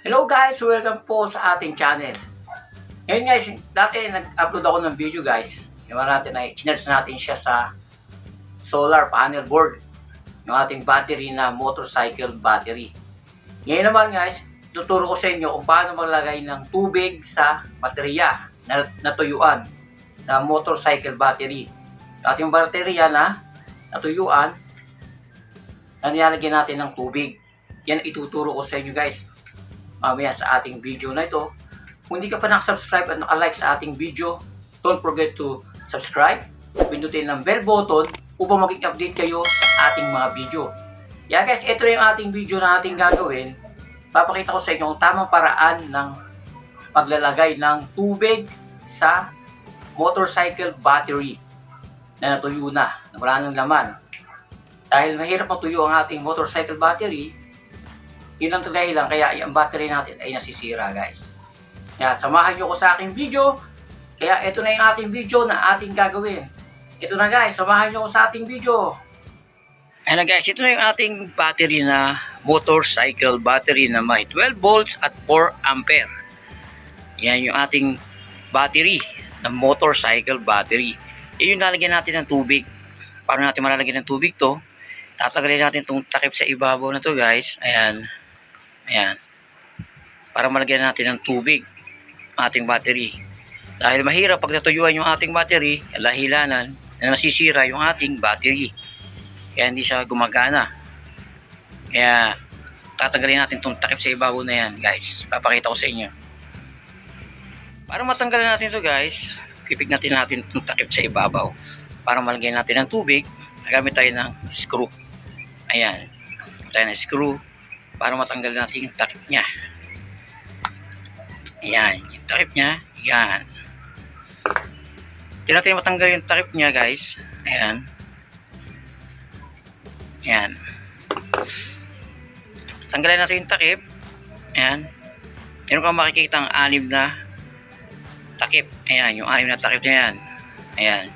Hello guys! Welcome po sa ating channel. Ngayon guys, dati nag-upload ako ng video guys. Yung natin ay chinerge natin siya sa solar panel board. Yung ating battery na motorcycle battery. Ngayon naman guys, tuturo ko sa inyo kung paano maglagay ng tubig sa baterya na natuyuan na motorcycle battery. Ating baterya na natuyuan na nilalagyan natin ng tubig. Yan ituturo ko sa inyo guys mamaya sa ating video na ito. Kung hindi ka pa nakasubscribe at nakalike sa ating video, don't forget to subscribe, pindutin ang bell button upang maging update kayo sa ating mga video. Yeah guys, ito na yung ating video na ating gagawin. Papakita ko sa inyo ang tamang paraan ng paglalagay ng tubig sa motorcycle battery na natuyo na, na wala ng laman. Dahil mahirap matuyo ang ating motorcycle battery, yun ang dahilan kaya ang battery natin ay nasisira guys. Kaya samahan nyo ko sa aking video. Kaya ito na yung ating video na ating gagawin. Ito na guys, samahan nyo ko sa ating video. Ayan na guys, ito na yung ating battery na motorcycle battery na may 12 volts at 4 ampere. Yan yung ating battery na motorcycle battery. Yan yung lalagyan natin ng tubig. Paano natin malalagyan ng tubig to? Tatanggalin natin itong takip sa ibabaw na to guys. Ayan. Ayan. Para malagyan natin ng tubig ating battery. Dahil mahirap pag natuyuan yung ating battery, lahilanan na nasisira yung ating battery. Kaya hindi siya gumagana. Kaya tatanggalin natin itong takip sa ibabaw na yan guys. Papakita ko sa inyo. Para matanggalin natin ito guys, pipig natin natin itong takip sa ibabaw. Para malagyan natin ng tubig, nagamit tayo ng screw. Ayan. Tayo ng screw para matanggal natin yung takip niya. Ayan. Yung takip niya. Ayan. Hindi natin matanggal yung takip niya guys. Ayan. Ayan. Tanggalin natin yung takip. Ayan. Meron kang makikita ang anim na takip. Ayan. Yung anim na takip na yan. Ayan.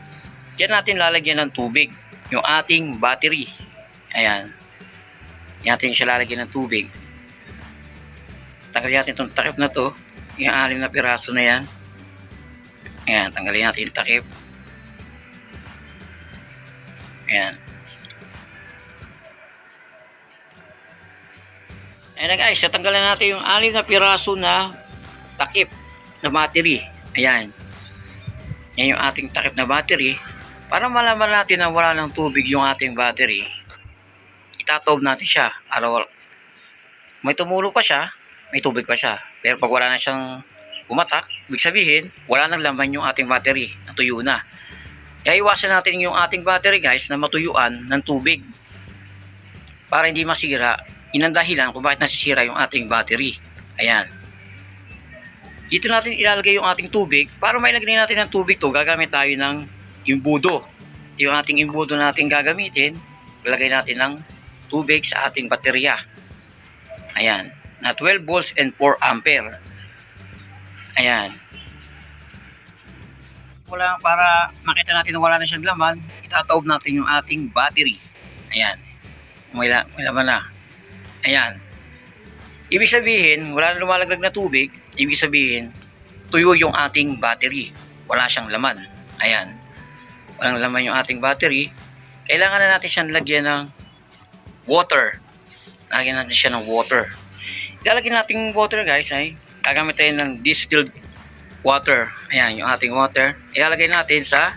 Diyan natin lalagyan ng tubig. Yung ating battery. Ayan. Natin siya lalagyan ng tubig. Tanggalin natin itong takip na to. Yung alim na piraso na yan. Ayan, tanggalin natin yung takip. Ayan. Ayan guys, tatanggalin natin yung alim na piraso na takip na battery. Ayan. Yan yung ating takip na battery. Para malaman natin na wala ng tubig yung ating battery, itatob natin siya. Araw, may tumulo pa siya, may tubig pa siya. Pero pag wala na siyang umatak, ibig sabihin, wala nang laman yung ating battery, natuyo na. Kaya iwasan natin yung ating battery guys na matuyuan ng tubig. Para hindi masira, yun ang dahilan kung bakit nasisira yung ating battery. Ayan. Dito natin ilalagay yung ating tubig. Para mailagay natin ng tubig to, gagamit tayo ng imbudo. Yung ating imbudo natin gagamitin, ilagay natin ng tubig sa ating baterya. Ayan. Na 12 volts and 4 ampere. Ayan. Wala, para makita natin na wala na siyang laman, itataob natin yung ating battery. Ayan. May, la, may na. Ayan. Ibig sabihin, wala na lumalaglag na tubig. Ibig sabihin, tuyo yung ating battery. Wala siyang laman. Ayan. Walang laman yung ating battery. Kailangan na natin siyang lagyan ng water. Lagyan natin siya ng water. Ilalagyan natin yung water guys ay gagamit tayo ng distilled water. Ayan, yung ating water. Ilalagay natin sa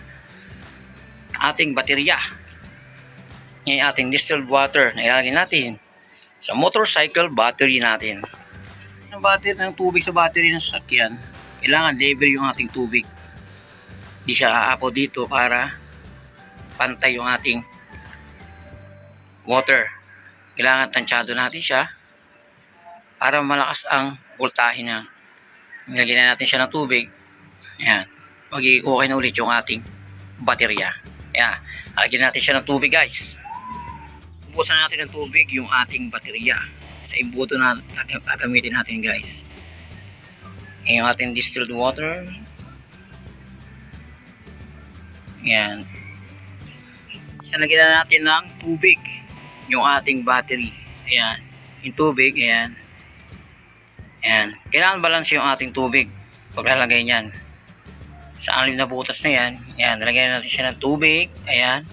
ating baterya. Yung ating distilled water na ilalagay natin sa motorcycle battery natin. Yung battery ng tubig sa battery ng sasakyan, kailangan level yung ating tubig. Hindi siya aapo dito para pantay yung ating water. Kailangan tansyado natin siya para malakas ang voltahe niya. Nilagyan na natin siya ng tubig. Ayan. Mag-i-okay na ulit yung ating baterya. Ayan. Lagyan natin siya ng tubig guys. Ubusan natin ng tubig yung ating baterya. Sa imbuto na gagamitin natin guys. Ayan yung ating distilled water. Ayan. Nalagyan na natin ng tubig yung ating battery. Ayan. Yung tubig, ayan. Ayan. Kailangan balance yung ating tubig paglalagay niyan. Sa alim na butas na yan. Ayan. Lalagyan natin siya ng tubig. Ayan.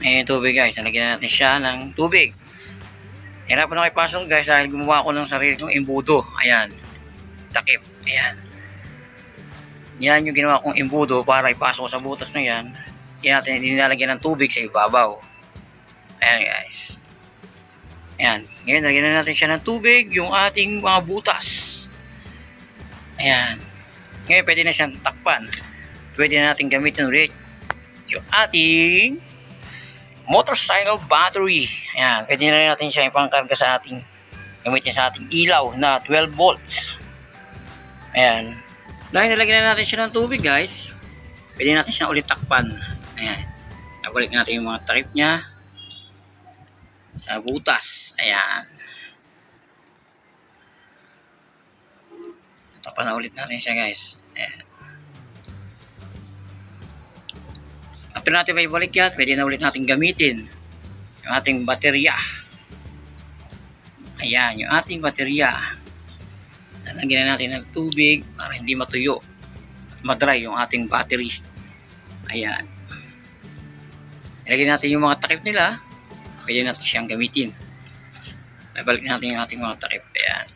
Ayan yung tubig guys. Lalagyan natin siya ng tubig. Hirapan ako ipasok guys dahil gumawa ako ng sarili kong imbudo. Ayan. Takip. Ayan. Yan yung ginawa kong imbudo para ipasok sa butas na yan. Yan natin nilalagyan ng tubig sa ibabaw. Ayan guys. Ayan. Ngayon, lagyan na natin siya ng tubig, yung ating mga butas. Ayan. Ngayon, pwede na siyang takpan. Pwede na natin gamitin ulit yung ating motorcycle battery. Ayan. Pwede na natin siya ipangkarga sa ating gamitin sa ating ilaw na 12 volts. Ayan. Dahil nilagyan na natin siya ng tubig, guys, pwede natin siya ulit takpan. Ayan. Nabalik natin yung mga takip niya sa butas. Ayan. Tapan na ulit natin siya guys. Ayan. After natin may balik yan, pwede na ulit natin gamitin yung ating baterya. Ayan, yung ating baterya. Lalagyan na natin ng tubig para hindi matuyo. Madry yung ating battery. Ayan. Ilagay natin yung mga takip nila pwede natin siyang gamitin. Nabalik natin yung ating mga takip. Ayan.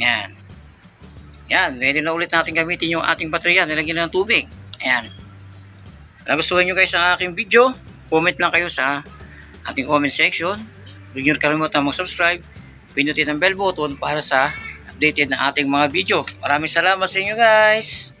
Yan. Yan. Pwede na ulit natin gamitin yung ating baterya. Nilagyan na ng tubig. Ayan. Kung gustuhan nyo guys ang aking video, comment lang kayo sa ating comment section. Huwag nyo kalimutan mag-subscribe. Pinutin ang bell button para sa updated na ating mga video. Maraming salamat sa inyo guys.